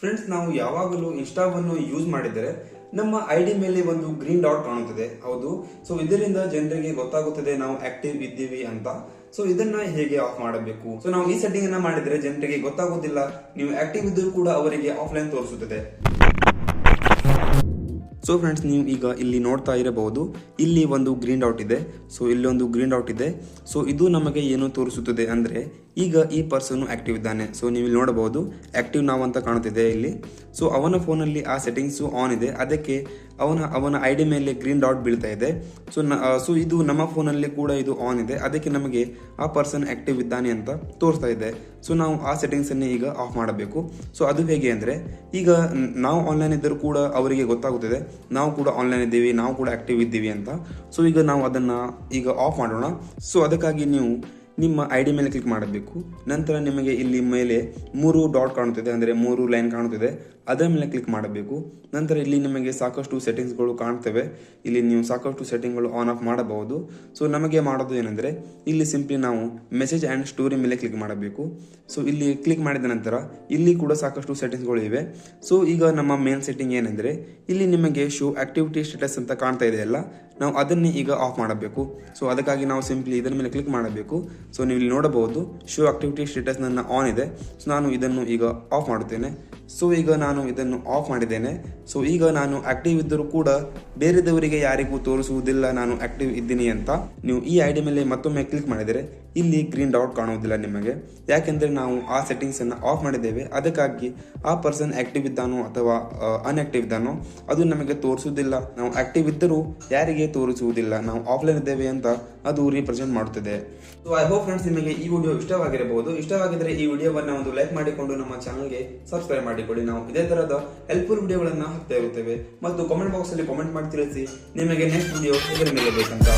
Friends ನಾವು ಯಾವಾಗಲೂ ಇನ್ಸ್ಟಾವನ್ನು use ಮಾಡಿದರೆ ನಮ್ಮ ಐ ಡಿ ಮೇಲೆ ಒಂದು ಗ್ರೀನ್ ಡಾಟ್ ಕಾಣುತ್ತದೆ. ಹೌದು. ಸೊ ಇದರಿಂದ ಜನರಿಗೆ ಗೊತ್ತಾಗುತ್ತದೆ ನಾವು ಆಕ್ಟಿವ್ ಇದ್ದೀವಿ ಅಂತ. ಸೊ ಇದನ್ನ ಹೇಗೆ ಆಫ್ ಮಾಡಬೇಕು? ಸೊ ನಾವು ಈ ಸೆಟ್ಟಿಂಗ್ ಅನ್ನ ಮಾಡಿದ್ರೆ ಜನರಿಗೆ ಗೊತ್ತಾಗೋದಿಲ್ಲ ನೀವು ಆಕ್ಟಿವ್ ಇದ್ದರೂ ಕೂಡ ಅವರಿಗೆ ಆಫ್ಲೈನ್ ತೋರಿಸುತ್ತದೆ. ಸೊ ಫ್ರೆಂಡ್ಸ್ ನೀವು ಈಗ ಇಲ್ಲಿ ನೋಡ್ತಾ ಇರಬಹುದು. ಇಲ್ಲಿ ಒಂದು ಗ್ರೀನ್ ಡಾಟ್ ಇದೆ. ಸೊ ಇಲ್ಲಿ ಒಂದು ಗ್ರೀನ್ ಡಾಟ್ ಇದೆ. ಸೊ ಇದು ನಮಗೆ ಏನು ತೋರಿಸುತ್ತದೆ ಅಂದ್ರೆ ಈಗ ಈ ಪರ್ಸನ್ ಆಕ್ಟಿವ್ ಇದ್ದಾನೆ. ಸೊ ನೀವು ಇಲ್ಲಿ ನೋಡಬಹುದು ಆಕ್ಟಿವ್ ನಾವು ಅಂತ ಕಾಣುತ್ತಿದೆ ಇಲ್ಲಿ. ಸೊ ಅವನ ಫೋನಲ್ಲಿ ಆ ಸೆಟ್ಟಿಂಗ್ಸು ಆನ್ ಇದೆ. ಅದಕ್ಕೆ ಅವನ ಅವನ ಐ ಡಿ ಮೇಲೆ ಗ್ರೀನ್ ಡಾಟ್ ಬೀಳ್ತಾ ಇದೆ. ಸೊ ಸೊ ಇದು ನಮ್ಮ ಫೋನಲ್ಲಿ ಕೂಡ ಇದು ಆನ್ ಇದೆ. ಅದಕ್ಕೆ ನಮಗೆ ಆ ಪರ್ಸನ್ ಆಕ್ಟಿವ್ ಇದ್ದಾನೆ ಅಂತ ತೋರಿಸ್ತಾ ಇದೆ. ಸೊ ನಾವು ಆ ಸೆಟ್ಟಿಂಗ್ಸನ್ನೇ ಈಗ ಆಫ್ ಮಾಡಬೇಕು. ಸೊ ಅದು ಹೇಗೆ ಅಂದ್ರೆ, ಈಗ ನ್- ನಾವು ಆನ್ಲೈನ್ ಇದ್ದರೂ ಕೂಡ ಅವರಿಗೆ ಗೊತ್ತಾಗುತ್ತದೆ. ನಾವು ಕೂಡ ಆನ್ಲೈನ್ ಇದ್ದೀವಿ, ನಾವು ಕೂಡ ಆಕ್ಟಿವ್ ಇದ್ದೀವಿ ಅಂತ. ಸೊ ಈಗ ನಾವು ಅದನ್ನ ಈಗ ಆಫ್ ಮಾಡೋಣ. ಸೊ ಅದಕ್ಕಾಗಿ ನೀವು ನಿಮ್ಮ ಐ ಡಿ ಮೇಲೆ ಕ್ಲಿಕ್ ಮಾಡಬೇಕು. ನಂತರ ನಿಮಗೆ ಇಲ್ಲಿ ಮೇಲೆ ಮೂರು ಡಾಟ್ ಕಾಣುತ್ತಿದೆ, ಅಂದರೆ ಮೂರು ಲೈನ್ ಕಾಣುತ್ತಿದೆ. ಅದರ ಮೇಲೆ ಕ್ಲಿಕ್ ಮಾಡಬೇಕು. ನಂತರ ಇಲ್ಲಿ ನಿಮಗೆ ಸಾಕಷ್ಟು ಸೆಟ್ಟಿಂಗ್ಸ್ಗಳು ಕಾಣ್ತವೆ. ಇಲ್ಲಿ ನೀವು ಸಾಕಷ್ಟು ಸೆಟ್ಟಿಂಗ್ಗಳು ಆನ್ ಆಫ್ ಮಾಡಬಹುದು. ಸೊ ನಮಗೆ ಮಾಡೋದು ಏನಂದರೆ, ಇಲ್ಲಿ ಸಿಂಪ್ಲಿ ನಾವು ಮೆಸೇಜ್ ಆ್ಯಂಡ್ ಸ್ಟೋರಿ ಮೇಲೆ ಕ್ಲಿಕ್ ಮಾಡಬೇಕು. ಸೊ ಇಲ್ಲಿ ಕ್ಲಿಕ್ ಮಾಡಿದ ನಂತರ ಇಲ್ಲಿ ಕೂಡ ಸಾಕಷ್ಟು ಸೆಟ್ಟಿಂಗ್ಸ್ಗಳು ಇವೆ. ಸೊ ಈಗ ನಮ್ಮ ಮೇನ್ ಸೆಟ್ಟಿಂಗ್ ಏನೆಂದರೆ, ಇಲ್ಲಿ ನಿಮಗೆ ಶೋ ಆಕ್ಟಿವಿಟಿ ಸ್ಟೇಟಸ್ ಅಂತ ಕಾಣ್ತಾ ಇದೆಯಲ್ಲ ನಾವು ಅದನ್ನೇ ಈಗ ಆಫ್ ಮಾಡಬೇಕು. ಸೊ ಅದಕ್ಕಾಗಿ ನಾವು ಸಿಂಪ್ಲಿ ಇದರ ಮೇಲೆ ಕ್ಲಿಕ್ ಮಾಡಬೇಕು. ಸೊ ನೀವು ಇಲ್ಲಿ ನೋಡಬಹುದು ಶೋ ಆಕ್ಟಿವಿಟಿ ಸ್ಟೇಟಸ್ ನನ್ನ ಆನ್ ಇದೆ. ಸೊ ನಾನು ಇದನ್ನು ಈಗ ಆಫ್ ಮಾಡುತ್ತೇನೆ. ಸೊ ಈಗ ನಾನು ಇದನ್ನು ಆಫ್ ಮಾಡಿದ್ದೇನೆ. ಸೊ ಈಗ ನಾನು ಆಕ್ಟಿವ್ ಇದ್ದರೂ ಕೂಡ ಬೇರೆದವರಿಗೆ ಯಾರಿಗೂ ತೋರಿಸುವುದಿಲ್ಲ, ನಾನು ಆಕ್ಟಿವ್ ಇದ್ದೀನಿ ಅಂತ. ನೀವು ಈ ಐಡಿ ಮೇಲೆ ಮತ್ತೊಮ್ಮೆ ಕ್ಲಿಕ್ ಮಾಡಿದರೆ ಇಲ್ಲಿ ಗ್ರೀನ್ ಡಾಟ್ ಕಾಣುವುದಿಲ್ಲ ನಿಮಗೆ. ಯಾಕೆಂದರೆ ನಾವು ಆ ಸೆಟ್ಟಿಂಗ್ಸ್ ಅನ್ನು ಆಫ್ ಮಾಡಿದ್ದೇವೆ. ಅದಕ್ಕಾಗಿ ಆ ಪರ್ಸನ್ ಆಕ್ಟಿವ್ ಇದ್ದಾನೋ ಅಥವಾ ಅನ್ಆಕ್ಟಿವ್ ಇದ್ದಾನೋ, ಅದು ನಮಗೆ ತೋರಿಸುವುದಿಲ್ಲ. ನಾವು ಆಕ್ಟಿವ್ ಇದ್ದರೂ ಯಾರಿಗೆ ತೋರಿಸುವುದಿಲ್ಲ. ನಾವು ಆಫ್ಲೈನ್ ಇದ್ದೇವೆ ಅಂತ ಅದು ರೀಪ್ರೆಸೆಂಟ್ ಮಾಡುತ್ತದೆ. ಸೊ ಐ ಹೋಪ್ ಫ್ರೆಂಡ್ಸ್ ನಿಮಗೆ ಈ ವಿಡಿಯೋ ಇಷ್ಟವಾಗಿರಬಹುದು. ಇಷ್ಟವಾಗಿದ್ದರೆ ಈ ವಿಡಿಯೋವನ್ನು ಒಂದು ಲೈಕ್ ಮಾಡಿಕೊಂಡು ನಮ್ಮ ಚಾನಲ್ಗೆ ಸಬ್ಸ್ಕ್ರೈಬ್ ಮಾಡಿಕೊಳ್ಳಿ ನಾವು ಇದೇ ತರಹದ ಹೆಲ್ಪ್ಫುಲ್ ವಿಡಿಯೋಗಳನ್ನು ಹಾಕ್ತಾ ಇರುತ್ತೇವೆ. ಮತ್ತು ಕಾಮೆಂಟ್ ಬಾಕ್ಸ್ ಅಲ್ಲಿ ಕಾಮೆಂಟ್ ಮಾಡಿ ನಿಮಗೆ ನೆಕ್ಸ್ಟ್ ವಿಡಿಯೋ ಹೇಗೆ ನೀಡಬೇಕಂತ.